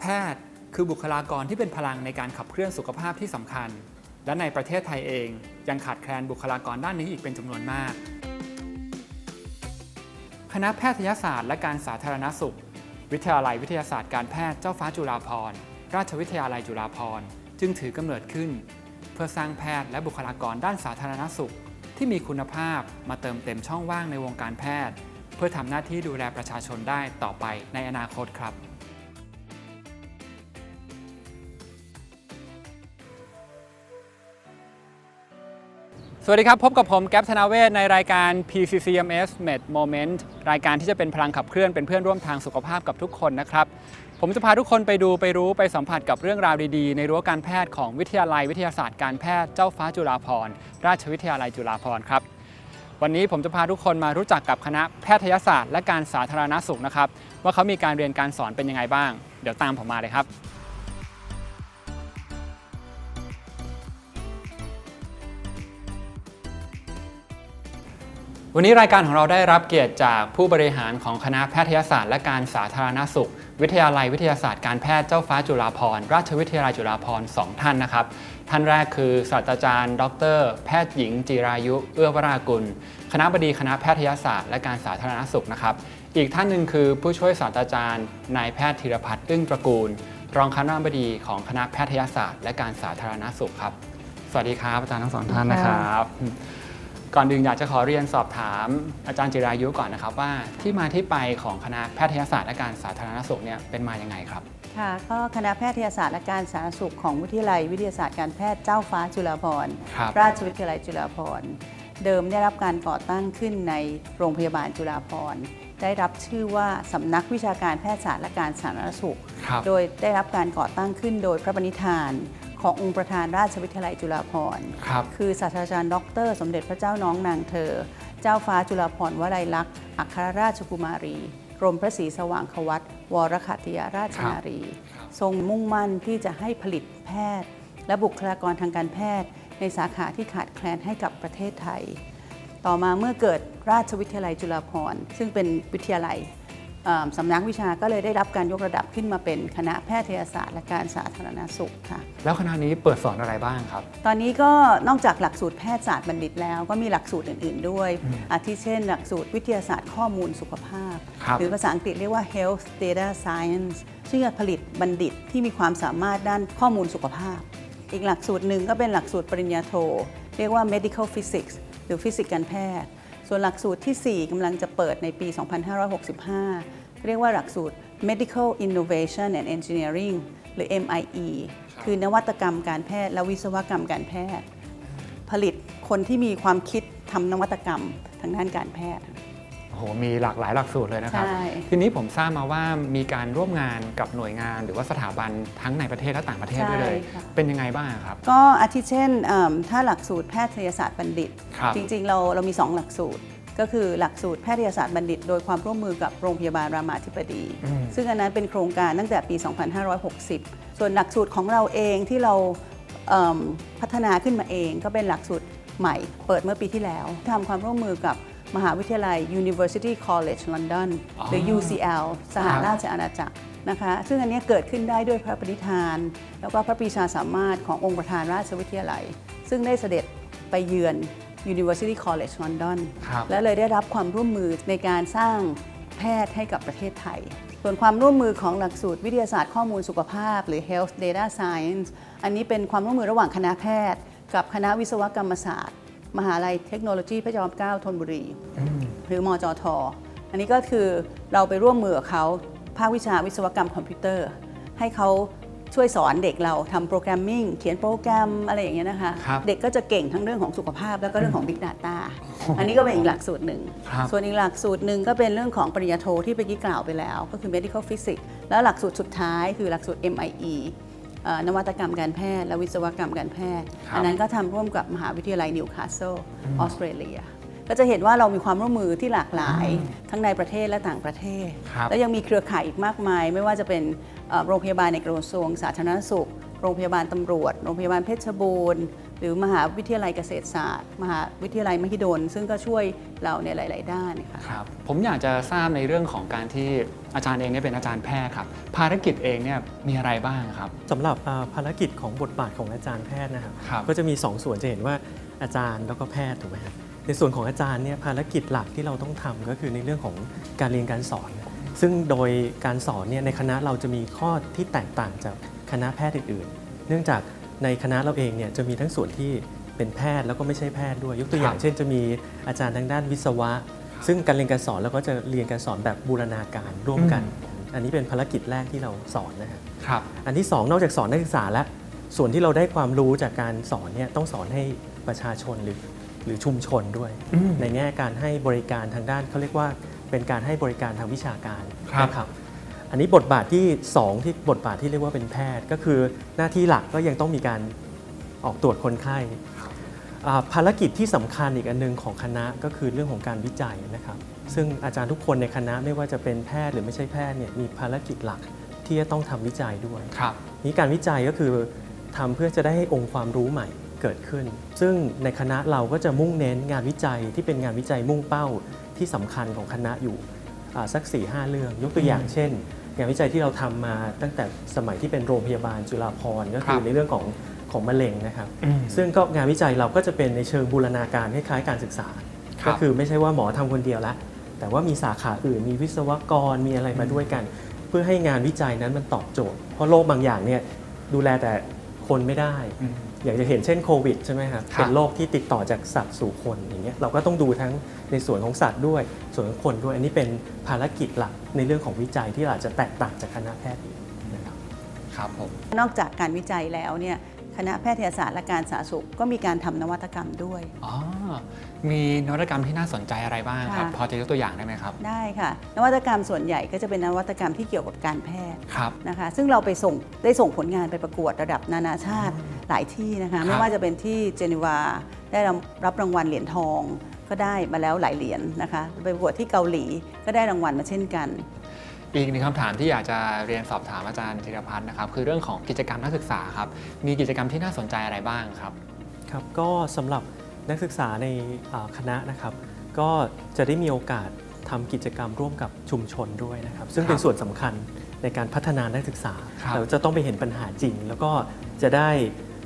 แพทย์คือบุคลากรที่เป็นพลังในการขับเคลื่อนสุขภาพที่สำคัญ และในประเทศไทยเองยังขาดแคลนบุคลากรด้านนี้อีกเป็นจำนวนมาก คณะแพทยศาสตร์และการสาธารณสุข วิทยาลัยวิทยาศาสตร์การแพทย์เจ้าฟ้าจุฬาภรณ์ราชวิทยาลัยจุฬาภรณ์จึงถือกำเนิดขึ้น เพื่อสร้างแพทย์และบุคลากรด้านสาธารณสุข ที่มีคุณภาพมาเติมเต็มช่องว่างในวงการแพทย์ เพื่อทำหน้าที่ดูแลประชาชนได้ต่อไปในอนาคตครับ สวัสดีครับ พบกับผมแก๊ปธนาเวศในรายการ PCCMS Med Moment รายการที่จะเป็นพลังขับเคลื่อนเป็นเพื่อนร่วมทางสุขภาพกับทุกคนนะครับ ผมจะพาทุกคนไปดูไปรู้ไปสัมผัสกับเรื่องราวดีๆ ในรั้วการแพทย์ของวิทยาลัยวิทยาศาสตร์การแพทย์เจ้าฟ้าจุฬาภรณ์ราชวิทยาลัยจุฬาภรณ์ครับวันนี้ผมจะพาทุกคนมารู้จักกับคณะแพทยศาสตร์และการสาธารณสุขนะครับว่าเขามีการเรียนการสอนเป็นยังไงบ้าง เดี๋ยวตามผมมาเลยครับ วันนี้รายการของเราได้รับเกียรติจากผู้บริหารของคณะแพทยศาสตร์และการสาธารณสุข วิทยาลัยวิทยาศาสตร์การแพทย์เจ้าฟ้าจุฬาภรณ์ราชวิทยาลัยจุฬาภรณ์สองท่านนะครับ ท่านแรกคือศาสตราจารย์ ดร แพทย์หญิง จิรายุ เอื้อวรากุล คณะบดีคณะแพทยศาสตร์และการสาธารณสุขนะครับ อีกท่านหนึ่งคือผู้ช่วยศาสตราจารย์นายแพทย์ธีรพัฒน์อึ้งตระกูล รองคณะบดีของคณะแพทยศาสตร์ และการสาธารณสุขครับ สวัสดีครับอาจารย์ทั้งสองท่านนะครับ ก่อนอื่นอยากจะขอเรียนสอบถามอาจารย์จิรายุก่อนนะครับว่าที่มาที่ไปของคณะแพทยศาสตร์และการสาธารณสุขเนี่ยเป็นมาอย่างไงครับ ค่ะก็คณะแพทยศาสตร์และการสาธารณสุขของวิทยาลัยวิทยาศาสตร์การแพทย์เจ้าฟ้าจุฬาภรณ์ครับ ราชวิทยาลัยจุฬาภรณ์เดิมได้รับการก่อตั้งขึ้นในโรงพยาบาลจุฬาภรณ์ได้รับชื่อว่าสำนักวิชาการแพทยศาสตร์และการสาธารณสุข ครับ โดยได้รับการก่อตั้งขึ้นโดยพระบัญชา ขององค์ประธานราชวิทยาลัยจุฬาภรณ์ครับ คือศาสตราจารย์ดอกเตอรสมเด็จพระเจ้าน้องนางเธอ เจ้าฟ้าจุฬาภรณ์วลัยลักษณ์อัครราชกุมารี กรมพระศรีสว่างควัตวรคัตยราชนารี ทรงมุ่งมั่นที่จะให้ผลิตแพทย์ และบุคลากรทางการแพทย์ ในสาขาที่ขาดแคลนให้กับประเทศไทย ต่อมาเมื่อเกิดราชวิทยาลัยจุฬาภรณ์ซึ่งเป็นวิทยาลัยเอ่อ สำนักวิชาก็เลยได้รับการยกระดับขึ้นมาเป็นคณะแพทยศาสตร์และการสาธารณสุขค่ะ แล้วคณะนี้เปิดสอนอะไรบ้างครับ ตอนนี้ก็นอกจากหลักสูตรแพทยศาสตร์บัณฑิตแล้ว ก็มีหลักสูตรอื่น ๆ ด้วย อาทิเช่น หลักสูตรวิทยาศาสตร์ข้อมูลสุขภาพครับหรือภาษาอังกฤษเรียกว่า health data science ซึ่งจะผลิตบัณฑิตที่มีความสามารถด้านข้อมูลสุขภาพ อีกหลักสูตรหนึ่งก็เป็นหลักสูตรปริญญาโท เรียกว่า medical physics หรือฟิสิกส์การแพทย์ ส่วนหลักสูตรทีสี่4กำลังจะเปิดในปี 2565 เรียกว่าหลักสูตร medical innovation and engineering หรือ MIE คือนวัตกรรมการแพทย์และวิศวกรรมการแพทย์ ผลิตคนที่มีความคิดทำนวัตกรรมทางด้านการแพทย์ โอ้โหมีหลากหลายหลักสูตรเลยนะครับ ใช่ ทีนี้ผมทราบมาว่ามีการร่วมงานกับหน่วยงาน หรือว่าสถาบันทั้งในประเทศและต่างประเทศด้วยเลย ใช่ค่ะ เป็นยังไงบ้างครับ ก็อาทิเช่นเอิ่มถ้าหลักสูตรแพทยศาสตร์บัณฑิต ครับ จริงๆ เราเรามี 2 หลักสูตร ก็คือหลักสูตรแพทยศาสตร์บัณฑิต โดยความร่วมมือกับโรงพยาบาลรามาธิบดี อืม ซึ่งอันนั้นเป็นโครงการตั้งแต่ปี 2560 ส่วนหลักสูตรของเราเองที่เราเอิ่มพัฒนาขึ้นมาเอง ก็เป็นหลักสูตรใหม่ เปิดเมื่อปีที่แล้วทำความร่วมมือกับ มหาวิทยาลัย University College London หรือ UCL สหราชอาณาจักรนะคะซึ่งอันเนี้ยเกิดขึ้นได้ด้วยพระปณิธาน แล้วก็พระปรีชาสามารถขององค์ประธานราชวิทยาลัย ซึ่งได้เสด็จไปเยือน University College London ครับและเลยได้รับความร่วมมือในการสร้างแพทย์ให้กับประเทศไทย ส่วนความร่วมมือของหลักสูตรวิทยาศาสตร์ข้อมูลสุขภาพ หรือ Health Data Science อันนี้เป็นความร่วมมือระหว่างคณะแพทย์ กับคณะวิศวกรรมศาสตร์ มหาลัยเทคโนโลยีพระจอมเกล้าธนบุรี หรือมจทอันนี้ก็คือเราไปร่วมมือกับเขาภาควิชาวิศวกรรมคอมพิวเตอร์ ให้เขาช่วยสอนเด็กเราทำโปรแกรมมิ่งเขียนโปรแกรมอะไรอย่างเงี้ยนะคะ ครับเด็กก็จะเก่งทั้งเรื่องของสุขภาพแล้วก็เรื่องของ Big Data อันนี้ก็เป็นอีกหลักสูตรหนึ่ง ครับ ส่วนอีกหลักสูตรหนึ่งก็เป็นเรื่องของปริญญาโทที่ไปกี้กล่าวไปแล้ว ก็คือ medical physics แล้วหลักสูตรสุดท้ายคือหลักสูตร MIE เอ่อ นวัตกรรมการแพทย์ และวิศวกรรมการแพทย์ครับอันนั้นก็ทำร่วมกับมหาวิทยาลัยนิวคาสเซิลออสเตรเลียก็จะเห็นว่าเรามีความร่วมมือที่หลากหลาย ทั้งในประเทศและต่างประเทศครับแล้วยังมีเครือข่ายอีกมากมาย ไม่ว่าจะเป็นเอ่อโรงพยาบาลในกระทรวงสาธารณสุข โรงพยาบาลตำรวจ โรงพยาบาลเพชรบูรณ์ หรือมหาวิทยาลัยเกษตรศาสตร์ มหาวิทยาลัยมหิดล ซึ่งก็ช่วยเราในหลาย ๆ ด้านค่ะครับผมอยากจะทราบในเรื่องของการที่อาจารย์เองเนี่ยเป็นอาจารย์แพทย์ครับ ภารกิจเองเนี่ยมีอะไรบ้างครับสำหรับอ่าภารกิจของบทบาทของอาจารย์แพทย์นะครับครับก็จะมี 2 ส่วนจะเห็นว่าอาจารย์แล้วก็แพทย์ถูกไหมครับในส่วนของอาจารย์เนี่ยภารกิจหลักที่เราต้องทำก็คือในเรื่องของการเรียนการสอน ซึ่งโดยการสอนเนี่ยในคณะเราจะมีข้อที่แตกต่างจากคณะแพทย์อื่นๆ เนื่องจาก ในคณะเราเองเนี่ยจะมีทั้งส่วนที่เป็นแพทย์แล้วก็ไม่ใช่แพทย์ด้วย ยกตัวอย่างครับเช่นจะมีอาจารย์ทางด้านวิศวะ ซึ่งการเรียนการสอนเราก็จะเรียนการสอนแบบบูรณาการร่วมกัน อันนี้เป็นภารกิจแรกที่เราสอนนะครับครับอันที่ 2 นอกจากสอนนักศึกษาแล้วส่วนที่เราได้ความรู้จากการสอนเนี่ยต้องสอนให้ประชาชนหรือหรือชุมชนด้วยอืมในแง่การให้บริการทางด้านเขาเรียกว่าเป็นการให้บริการทางวิชาการครับนะครับ อันนี้บทบาทที่ 2 ที่บทบาทที่เรียกว่าเป็นแพทย์ ก็คือหน้าที่หลักก็ยังต้องมีการออกตรวจคนไข้อ่าภารกิจที่สำคัญอีกอันหนึงของคณะก็คือเรื่องของการวิจัยนะครับ ซึ่งอาจารย์ทุกคนในคณะไม่ว่าจะเป็นแพทย์หรือไม่ใช่แพทย์เนี่ยมีภารกิจหลักที่จะต้องทำวิจัยด้วยครับนี้การวิจัยก็คือทำเพื่อจะได้ให้องค์ความรู้ใหม่เกิดขึ้น ซึ่งในคณะเราก็จะมุ่งเน้นงานวิจัยที่เป็นงานวิจัยมุ่งเป้าที่สำคัญของคณะอยู่อ่าสัก4ีหเรื่องยกตัวอย่างเช่น งานวิจัยที่เราทำมาตั้งแต่สมัยที่เป็นโรงพยาบาลจุฬาภรณ์ก็คืคอรับในเรื่องของของมะเร็งนะครับอืมซึ่งก็งานวิจัยเราก็จะเป็นในเชิงบูรณาการคล้ายๆการศึกษาครับก็คือไม่ใช่ว่าหมอทำคนเดียวละ แต่ว่ามีสาขาอื่นมีวิศวกรมีอะไรมาด้วยกัน เพื่อให้งานวิจัยนั้นมันตอบโจทย์ เพราะโรคบางอย่างเนี่ยดูแลแต่คนไม่ได้ อืมอย่างจะเห็นเช่นโควิดใช่ไหมครับครับเป็นโรคที่ติดต่อจากสัตว์สู่คนอย่างเงี้ยเราก็ต้องดูทั้งในส่วนของสัตว์ด้วย ส่วนของคนด้วย อันนี้เป็นภารกิจหลักในเรื่องของวิจัยที่อาจจะแตกต่างจากคณะแพทย์อีกนะครับครับผมนอกจากการวิจัยแล้วเนี่ย คณะแพทยศาสตร์และการสาธารณสุขก็มีการทำนวัตกรรมด้วย อ๋อ มีนวัตกรรมที่น่าสนใจอะไรบ้างครับ ค่ะ พอจะยกตัวอย่างได้ไหมครับ ได้ค่ะ นวัตกรรมส่วนใหญ่ก็จะเป็นนวัตกรรมที่เกี่ยวกับการแพทย์ครับ นะคะ ซึ่งเราไปส่งได้ส่งผลงานไปประกวดระดับนานาชาติหลายที่นะคะ ไม่ว่าจะเป็นที่เจนีวาได้รับรับรางวัลเหรียญทอง ก็ได้มาแล้วหลายเหรียญนะคะไปประกวดที่เกาหลีก็ได้รางวัลมาเช่นกัน อีกหนึ่งคำถามที่อยากจะเรียนสอบถามอาจารย์ธีรพัฒน์นะครับคือเรื่องของกิจกรรมนักศึกษาครับมีกิจกรรมที่น่าสนใจอะไรบ้างครับครับก็สำหรับนักศึกษาในอ่าคณะนะครับ ก็จะได้มีโอกาสทำกิจกรรมร่วมกับชุมชนด้วยนะครับ ซึ่งเป็นครับส่วนสำคัญในการพัฒนานักศึกษาครับเราจะต้องไปเห็นปัญหาจริง แล้วก็จะได้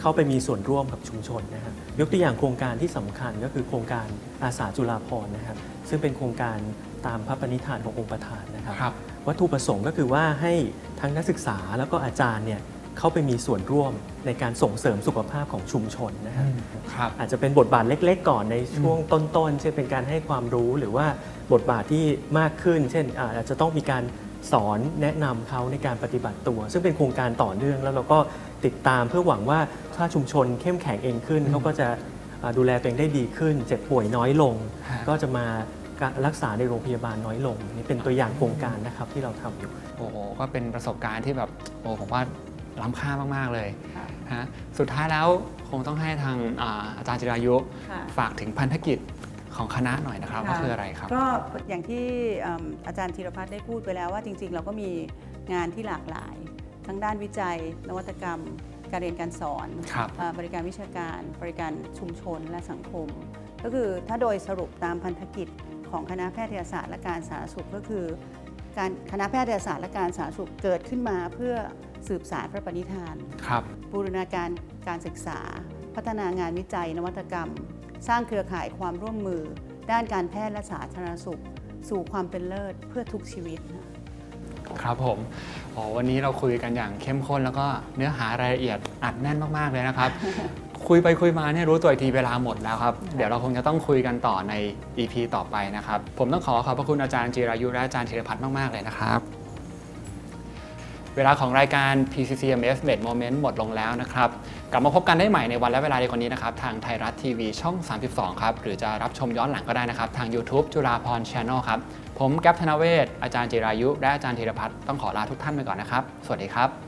เข้าไปมีส่วนร่วมกับชุมชนนะครับยกตัวอย่างโครงการที่สำคัญก็คือโครงการอาสาจุฬาภรณ์นะครับ ซึ่งเป็นโครงการตามพระปณิธานขององค์ประธานนะครับครับ วัตถุประสงค์ก็คือว่าให้ทั้งนักศึกษาแล้วก็อาจารย์เนี่ยเข้าไปมีส่วนร่วมในการส่งเสริมสุขภาพของชุมชนนะครับครับอาจจะเป็นบทบาทเล็ก ๆ ก่อนในช่วงต้นๆเช่นเป็นการให้ความรู้หรือว่าบทบาทที่มากขึ้น เช่นอาอาจจะต้องมีการสอนแนะนำเขาในการปฏิบัติตัว ซึ่งเป็นโครงการต่อเนื่องแล้วเราก็ติดตามเพื่อหวังว่าถ้าชุมชนเข้มแข็งเองขึ้นอืมเขาก็จะอ่าดูแลตัวเองได้ดีขึ้น เจ็บป่วยน้อยลงฮะก็จะมา การรักษาในโรงพยาบาลน้อยลงนี่เป็นตัวอย่างโครงการนะครับที่เราทำอยู่ โอ้โหก็เป็นประสบการณ์ที่แบบโอ้ผมว่าล้ำค่ามากๆเลยค่ะฮะสุดท้ายแล้วคงต้องให้ทางอาอาจารย์จิรายุค่ะฝากถึงพันธกิจของคณะหน่อยนะครับว่าคืออะไรครับ ก็อย่างที่เอิ่มอาจารย์ธีรพัฒน์ได้พูดไปแล้วว่าจริง ๆ เราก็มีงานที่หลากหลาย ทั้งด้านวิจัย นวัตกรรม การเรียนการสอนครับเอ่อบริการวิชาการ บริการชุมชนและสังคม ก็คือถ้าโดยสรุปตามพันธกิจ ของคณะแพทยศาสตร์และการสาธารณสุขก็คือ การคณะแพทยศาสตร์และการสาธารณสุขเกิดขึ้นมาเพื่อสืบสารพระปณิธาน ครับ บูรณาการการศึกษา พัฒนางานวิจัย นวัตกรรม สร้างเครือข่ายความร่วมมือ ด้านการแพทย์และสาธารณสุข สู่ความเป็นเลิศเพื่อทุกชีวิตค่ะ ครับผมอ๋อวันนี้เราคุยกันอย่างเข้มข้นแล้วก็เนื้อหารายละเอียดอัดแน่นมากๆเลยนะครับ คุยไปคุยมาเนี่ยรู้ตัวอีกทีเวลาหมดแล้วครับ เดี๋ยวเราคงจะต้องคุยกันต่อใน EP ต่อไปนะครับ ผมต้องขอขอบพระคุณอาจารย์จิรายุและอาจารย์ธีรพัฒน์มาก ๆ เลยนะครับ เวลาของรายการ PCCMS Med Moment หมดลงแล้วนะครับ กลับมาพบกันได้ใหม่ในวันและเวลาเดียวกันนี้นะครับ ทางไทยรัฐทีวีช่อง 32 ครับ หรือจะรับชมย้อนหลังก็ได้นะครับ ทาง YouTube จุฬาพร Channel ครับ ผมแก๊ปธนเวศอาจารย์จิรายุ และอาจารย์ธีรพัฒน์ต้องขอลาทุกท่านไปก่อนนะครับ สวัสดีครับ